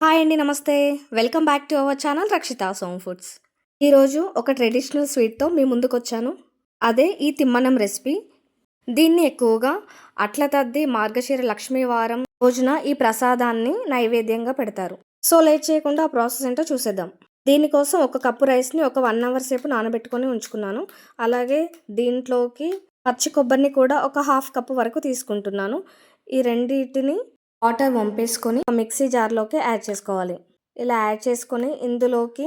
Hi అండి నమస్తే. Welcome back to our channel Rakshitha Som foods. ఈరోజు ఒక ట్రెడిషనల్ స్వీట్తో మీ ముందుకు వచ్చాను అదే ఈ తిమ్మనం రెసిపీ. దీన్ని ఎక్కువగా అట్ల తద్ది మార్గశీర లక్ష్మీ వారం రోజున ఈ ప్రసాదాన్ని నైవేద్యంగా పెడతారు. సో లేట్ చేయకుండా ఆ ప్రాసెస్ ఏంటో చూసేద్దాం. దీనికోసం ఒక కప్పు రైస్ని ఒక వన్ అవర్ సేపు నానబెట్టుకొని ఉంచుకున్నాను. అలాగే దీంట్లోకి పచ్చి కొబ్బరిని కూడా ఒక హాఫ్ కప్పు వరకు తీసుకుంటున్నాను. ఈ రెండింటిని వాటర్ వంపేసుకొని మిక్సీ జార్లోకి యాడ్ చేసుకోవాలి. ఇలా యాడ్ చేసుకొని ఇందులోకి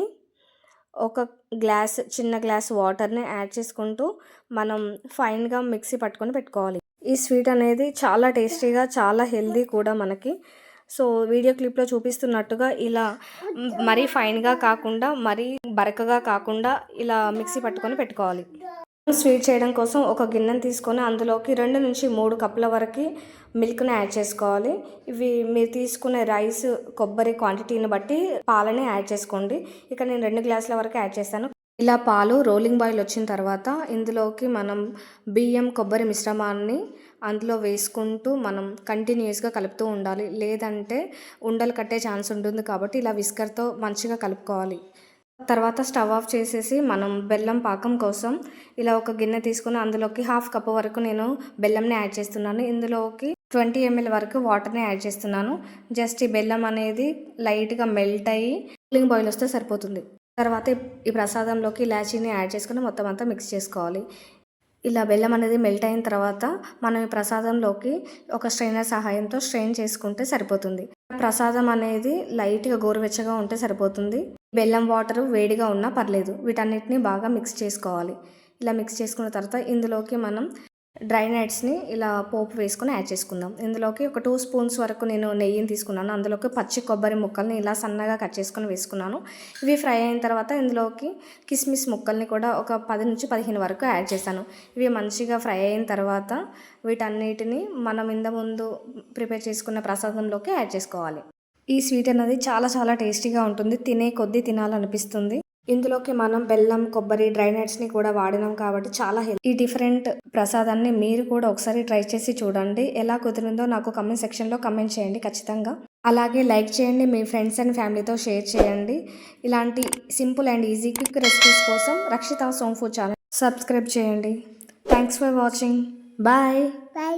ఒక గ్లాస్ చిన్న గ్లాస్ వాటర్ని యాడ్ చేసుకుంటూ మనం ఫైన్గా మిక్సీ పట్టుకొని పెట్టుకోవాలి. ఈ స్వీట్ అనేది చాలా టేస్టీగా చాలా హెల్దీ కూడా మనకి. సో వీడియో క్లిప్లో చూపిస్తున్నట్టుగా ఇలా మరీ ఫైన్గా కాకుండా మరీ బరకగా కాకుండా ఇలా మిక్సీ పట్టుకొని పెట్టుకోవాలి. స్వీట్ చేయడం కోసం ఒక గిన్నెను తీసుకొని అందులోకి రెండు నుంచి మూడు కప్పుల వరకు మిల్క్ని యాడ్ చేసుకోవాలి. ఇవి మీరు తీసుకునే రైస్ కొబ్బరి క్వాంటిటీని బట్టి పాలని యాడ్ చేసుకోండి. ఇక నేను రెండు గ్లాసుల వరకు యాడ్ చేస్తాను. ఇలా పాలు రోలింగ్ బాయిల్ వచ్చిన తర్వాత ఇందులోకి మనం బియ్యం కొబ్బరి మిశ్రమాన్ని అందులో వేసుకుంటూ మనం కంటిన్యూస్గా కలుపుతూ ఉండాలి. లేదంటే ఉండలు కట్టే ఛాన్స్ ఉంటుంది కాబట్టి ఇలా విస్కర్తో మంచిగా కలుపుకోవాలి. తర్వాత స్టవ్ ఆఫ్ చేసేసి మనం బెల్లం పాకం కోసం ఇలా ఒక గిన్నె తీసుకుని అందులోకి హాఫ్ కప్ వరకు నేను బెల్లంని యాడ్ చేస్తున్నాను. ఇందులోకి ట్వంటీ ఎంఎల్ వరకు వాటర్ని యాడ్ చేస్తున్నాను. జస్ట్ ఈ బెల్లం అనేది లైట్గా మెల్ట్ అయ్యి కూలింగ్ బాయిల్ వస్తే సరిపోతుంది. తర్వాత ఈ ప్రసాదంలోకి ఇలాచీని యాడ్ చేసుకుని మొత్తం అంతా మిక్స్ చేసుకోవాలి. ఇలా బెల్లం అనేది మెల్ట్ అయిన తర్వాత మనం ఈ ప్రసాదంలోకి ఒక స్ట్రైనర్ సహాయంతో స్ట్రెయిన్ చేసుకుంటే సరిపోతుంది. ప్రసాదం అనేది లైట్గా గోరువెచ్చగా ఉంటే సరిపోతుంది. బెల్లం వాటర్ వేడిగా ఉన్నా పర్లేదు. వీటన్నిటిని బాగా మిక్స్ చేసుకోవాలి. ఇలా మిక్స్ చేసుకున్న తర్వాత ఇందులోకి మనం డ్రై నట్స్ని ఇలా పోపు వేసుకొని యాడ్ చేసుకుందాం. ఇందులోకి ఒక టూ స్పూన్స్ వరకు నేను నెయ్యిని తీసుకున్నాను. అందులోకి పచ్చి కొబ్బరి ముక్కల్ని ఇలా సన్నగా కట్ చేసుకొని వేసుకున్నాను. ఇవి ఫ్రై అయిన తర్వాత ఇందులోకి కిస్మిస్ ముక్కల్ని కూడా ఒక పది నుంచి పదిహేను వరకు యాడ్ చేశాను. ఇవి మంచిగా ఫ్రై అయిన తర్వాత వీటన్నిటిని మనం ఇంత ముందు ప్రిపేర్ చేసుకున్న ప్రసాదంలోకి యాడ్ చేసుకోవాలి. ఈ స్వీట్ అనేది చాలా చాలా టేస్టీగా ఉంటుంది. తినే కొద్దీ తినాలనిపిస్తుంది. ఇందులోకి మనం బెల్లం కొబ్బరి డ్రై నట్స్ని కూడా వాడినాం కాబట్టి చాలా హెల్త్. ఈ డిఫరెంట్ ప్రసాదాన్ని మీరు కూడా ఒకసారి ట్రై చేసి చూడండి. ఎలా కుదిరిందో నాకు కమెంట్ సెక్షన్లో కమెంట్ చేయండి ఖచ్చితంగా. అలాగే లైక్ చేయండి మీ ఫ్రెండ్స్ అండ్ ఫ్యామిలీతో షేర్ చేయండి. ఇలాంటి simple and easy quick recipes కోసం Rakshitha Som food channel subscribe చేయండి. Thanks for watching. Bye. Bye.